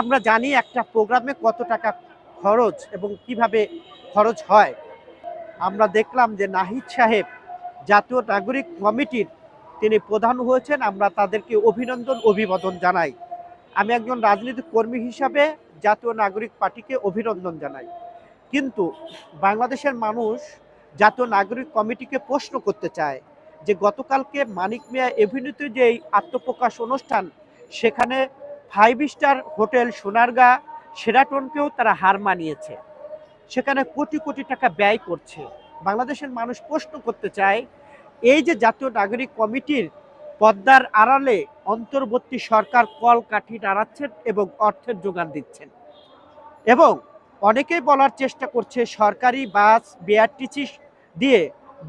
আমরা জানি একটা প্রোগ্রামে কত টাকা খরচ এবং কীভাবে খরচ হয়। আমরা দেখলাম যে নাহিদ সাহেব জাতীয় নাগরিক কমিটির তিনি প্রধান হয়েছেন। আমরা তাদেরকে অভিনন্দন, অভিবাদন জানাই। আমি একজন রাজনৈতিক কর্মী হিসাবে জাতীয় নাগরিক পার্টিকে অভিনন্দন জানাই। কিন্তু বাংলাদেশের মানুষ জাতীয় নাগরিক কমিটিকে প্রশ্ন করতে চায় যে গতকালকে মানিক মিয়া এভিনিউতে যে আত্মপ্রকাশ অনুষ্ঠান, সেখানে ফাইভ স্টার হোটেল সোনারগা সেরাটনকেও তারা হার মানিয়েছে। সেখানে কোটি কোটি টাকা ব্যয় করছে। বাংলাদেশের মানুষ প্রশ্ন করতে চায়, এই যে জাতীয় নাগরিক কমিটির পদ্মার আড়ালে অন্তর্বর্তী সরকার কল কাঠি নাড়াচ্ছেন এবং অর্থের যোগান দিচ্ছেন। এবং অনেকেই বলার চেষ্টা করছে, সরকারি বাস, বিআরটিসি দিয়ে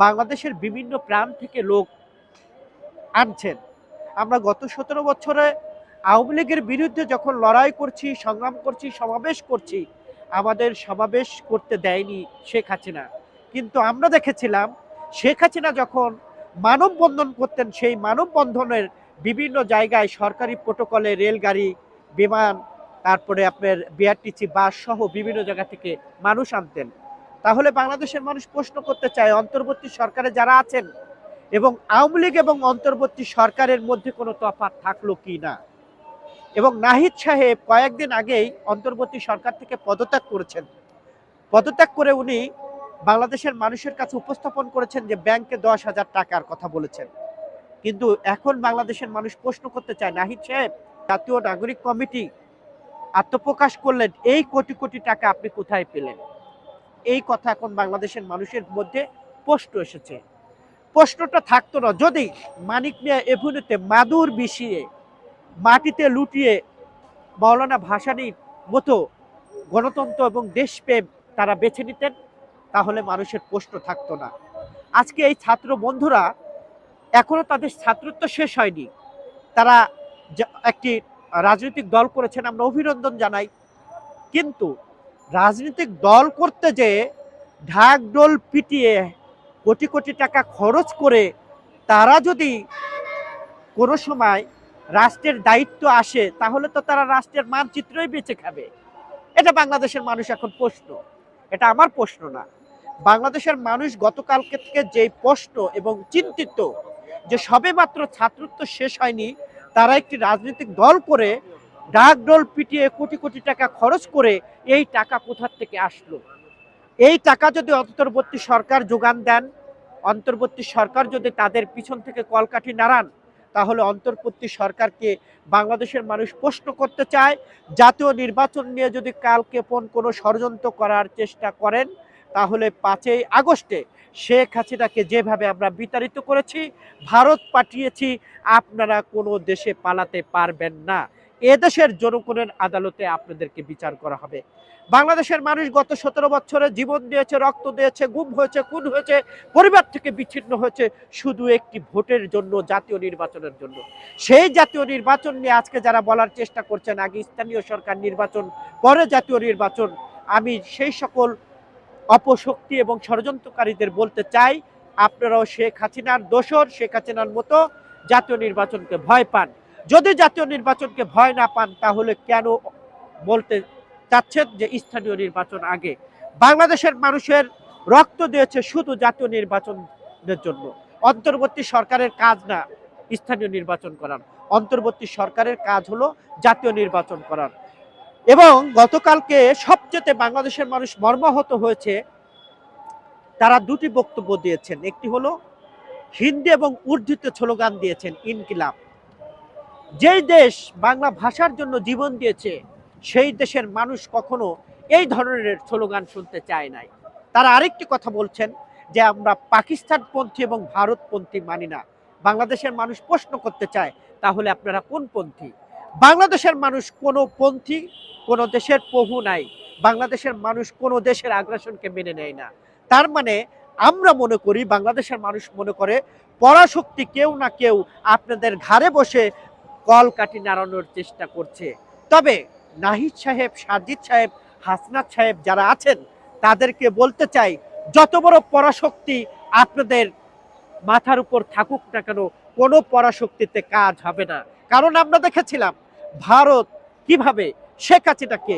বাংলাদেশের বিভিন্ন প্রান্ত থেকে লোক আনছেন। আমরা গত সতেরো বছরে আওয়ামী লীগের বিরুদ্ধে যখন লড়াই করছি, সংগ্রাম করছি, সমাবেশ করছি, আমাদের সমাবেশ করতে দেয়নি শেখ হাসিনা। কিন্তু আমরা দেখেছিলাম শেখ হাসিনা যখন মানববন্ধন করতেন, সেই মানববন্ধনের বিভিন্ন জায়গায় সরকারি প্রোটোকলে রেলগাড়ি, বিমান, তারপরে আপনার বিআরটিসি বাস সহ বিভিন্ন জায়গা থেকে মানুষ আনতেন। তাহলে বাংলাদেশের মানুষ প্রশ্ন করতে চায়, অন্তর্বর্তী সরকারে যারা আছেন এবং আওয়ামী লীগ এবং অন্তর্বর্তী সরকারের মধ্যে কোনো তফাৎ থাকল কি না? এবং নাহিদ সাহেব কয়েকদিন আগেই অন্তর্বর্তী সরকার থেকে পদত্যাগ করেছেন। পদত্যাগ করে উনি বাংলাদেশের মানুষের কাছে উপস্থাপন করেছেন যে ব্যাংকে দশ হাজার টাকার কথা বলেছেন। কিন্তু এখন বাংলাদেশের মানুষ প্রশ্ন করতে চায়, নাহিদ সাহেব, জাতীয় নাগরিক কমিটি আত্মপ্রকাশ করলেন, এই কোটি কোটি টাকা আপনি কোথায় পেলেন? এই কথা এখন বাংলাদেশের মানুষের মধ্যে প্রশ্ন এসেছে। প্রশ্নটা থাকতো না, যদি মানিক মিয়া এভুনেতে মাদুর বিষিয়ে মাটিতে লুটিয়ে মৌলানা ভাসানির মতো গণতন্ত্র এবং দেশপ্রেম তারা বেছে নিতেন, তাহলে মানুষের প্রশ্ন থাকতো না। আজকে এই ছাত্র বন্ধুরা এখনও তাদের ছাত্রত্ব শেষ হয়নি। তারা একটি রাজনৈতিক দল করেছেন, আমরা অভিনন্দন জানাই। কিন্তু রাজনৈতিক দল করতে যে ঢাক ডোল পিটিয়ে কোটি কোটি টাকা খরচ করে তারা যদি কোনো সময় রাষ্ট্রের দায়িত্ব আসে, তাহলে তো তারা রাষ্ট্রের মানচিত্রই বেঁচে খাবে। এটা বাংলাদেশের মানুষ এখন প্রশ্ন। এটা আমার প্রশ্ন না। বাংলাদেশের মানুষ গতকালকে থেকে যেই প্রশ্ন এবং চিন্তিত যে সবে মাত্র ছাত্রত্ব শেষ হয়নি, তারা একটি রাজনৈতিক দল করে ডাক ডোল পিটিয়ে কোটি কোটি টাকা খরচ করে এই টাকা কোথার থেকে আসলো? এই টাকা যদি অন্তর্বর্তী সরকার যোগান দেন, অন্তর্বর্তী সরকার যদি তাদের পিছন থেকে কলকাঠি নাড়ান তাহলে অন্তর্বর্তী সরকারকে বাংলাদেশের মানুষ প্রশ্ন করতে চায়, জাতীয় নির্বাচন নিয়ে যদি কালকে পণ কোনো ষড়যন্ত্র করার চেষ্টা করেন, তাহলে পাঁচই আগস্টে শেখ হাসিনাকে যেভাবে আমরা বিতাড়িত করেছি, ভারত পাঠিয়েছি, আপনারা কোনো দেশে পালাতে পারবেন না। এদেশের জনগণের আদালতে আপনাদেরকে বিচার করা হবে। বাংলাদেশের মানুষ গত সতেরো বছরে জীবন দিয়েছে, রক্ত দিয়েছে, গুম হয়েছে, খুন হয়েছে, পরিবার থেকে বিচ্ছিন্ন হয়েছে শুধু একটি ভোটের জন্য, জাতীয় নির্বাচনের জন্য। সেই জাতীয় নির্বাচন নিয়ে আজকে যারা বলার চেষ্টা করছেন, আগে স্থানীয় সরকার নির্বাচন, পরে জাতীয় নির্বাচন, আমি সেই সকল অপশক্তি এবং ষড়যন্ত্রকারীদের বলতে চাই, আপনারাও শেখ হাসিনার দোসর শেখ হাসিনার মতো জাতীয় নির্বাচনকে ভয় পান। যদি জাতীয় নির্বাচনকে ভয় না পান, তাহলে কেন বলতে চাচ্ছেন যে স্থানীয় নির্বাচন আগে? বাংলাদেশের মানুষের রক্ত দিয়েছে শুধু জাতীয় নির্বাচনের জন্য। অন্তর্বর্তী সরকারের কাজ না স্থানীয় নির্বাচন করার। অন্তর্বর্তী সরকারের কাজ হলো জাতীয় নির্বাচন করার। এবং গতকালকে সবচেয়ে বাংলাদেশের মানুষ মর্মাহত হয়েছে, তারা দুটি বক্তব্য দিয়েছেন। একটি হলো, হিন্দি এবং উর্দুতে স্লোগান দিয়েছেন, ইনকিলাব। যেই দেশ বাংলা ভাষার জন্য জীবন দিয়েছে, সেই দেশের মানুষ কখনো এই ধরনের স্লোগান শুনতে চায় নাই। তারা আরেকটি কথা বলছেন যে, আমরা পাকিস্তানপন্থী এবং ভারতপন্থী মানি না। বাংলাদেশের মানুষ প্রশ্ন করতে চায়, তাহলে আপনারা কোন পন্থী? বাংলাদেশের মানুষ কোনো পন্থী, কোনো দেশের প্রভু নাই। বাংলাদেশের মানুষ কোনো দেশের আগ্রাসনকে মেনে নেয় না। তার মানে আমরা মনে করি, বাংলাদেশের মানুষ মনে করে, পরাশক্তি কেউ না কেউ আপনাদের ঘাড়ে বসে কল কাটি নাড়ানোর চেষ্টা করছে। তবে নাহিদ সাহেব, সাজিদ সাহেব, হাসনাত সাহেব যারা আছেন, তাদেরকে বলতে চাই, যত বড় পরাশক্তি আপনাদের মাথার উপর থাকুক না কেন, কোনো পরাশক্তিতে কাজ হবে না। কারণ আমরা দেখেছিলাম, ভারত কীভাবে শেখ হাসিনাকে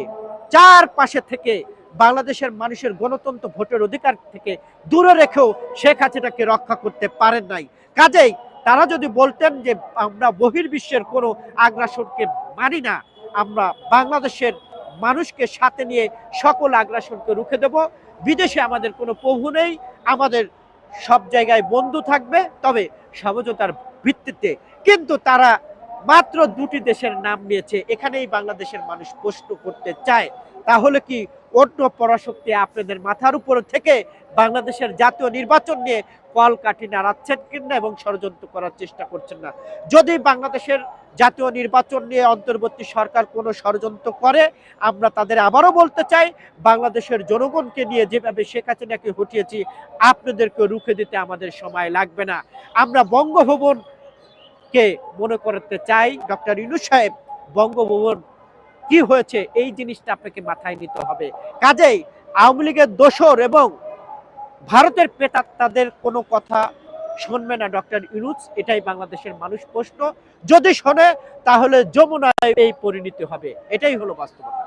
চার পাশে থেকে বাংলাদেশের মানুষের গণতন্ত্র ভোটের অধিকার থেকে দূরে রেখেও শেখ হাসিনাকে রক্ষা করতে পারেন নাই। কাজেই তারা যদি বলতেন যে আমরা বহির্বিশ্বের কোনো আগ্রাসনকে মানি না, আমরা বাংলাদেশের মানুষকে সাথে নিয়ে সকল আগ্রাসনকে রুখে দেব। বিদেশে আমাদের কোনো প্রভু নেই, আমাদের সব জায়গায় বন্ধু থাকবে। তবে সমঝোতার ভিত্তিতে কিন্তু তারা মাত্র দুটি দেশের নাম নিয়েছে, এখানেই বাংলাদেশের মানুষ প্রশ্ন করতে চায়। তাহলে কি অন্য পরাশক্তি আপনাদের মাথার উপর থেকে বাংলাদেশের জাতীয় নির্বাচন নিয়ে কল কাঠি নাড়াচ্ছেন কিনা এবং ষড়যন্ত্র করার চেষ্টা করছেন না? যদি বাংলাদেশের জাতীয় নির্বাচন নিয়ে অন্তর্বর্তী সরকার কোনো ষড়যন্ত্র করে, আমরা তাদের আবারও বলতে চাই, বাংলাদেশের জনগণকে নিয়ে যেভাবে শেখ হাসিনাকে হটিয়েছি আপনাদেরকে রুখে দিতে আমাদের সময় লাগবে না। আমরা বঙ্গভবনকে মনে করতে চাই, ডক্টর ইনু সাহেব বঙ্গভবন কি হয়েছে এই জিনিসটা আপনাকে মাথায় নিতে হবে। কাজেই আওয়ামী লীগের দোসর এবং ভারতের প্রেতাত্মাদের কোনো কথা শুনবে না ডক্টর ইউনুস, এটাই বাংলাদেশের মানুষ প্রশ্ন। যদি শোনে, তাহলে যমুনায় এই পরিণতি হবে। এটাই হলো বাস্তবতা।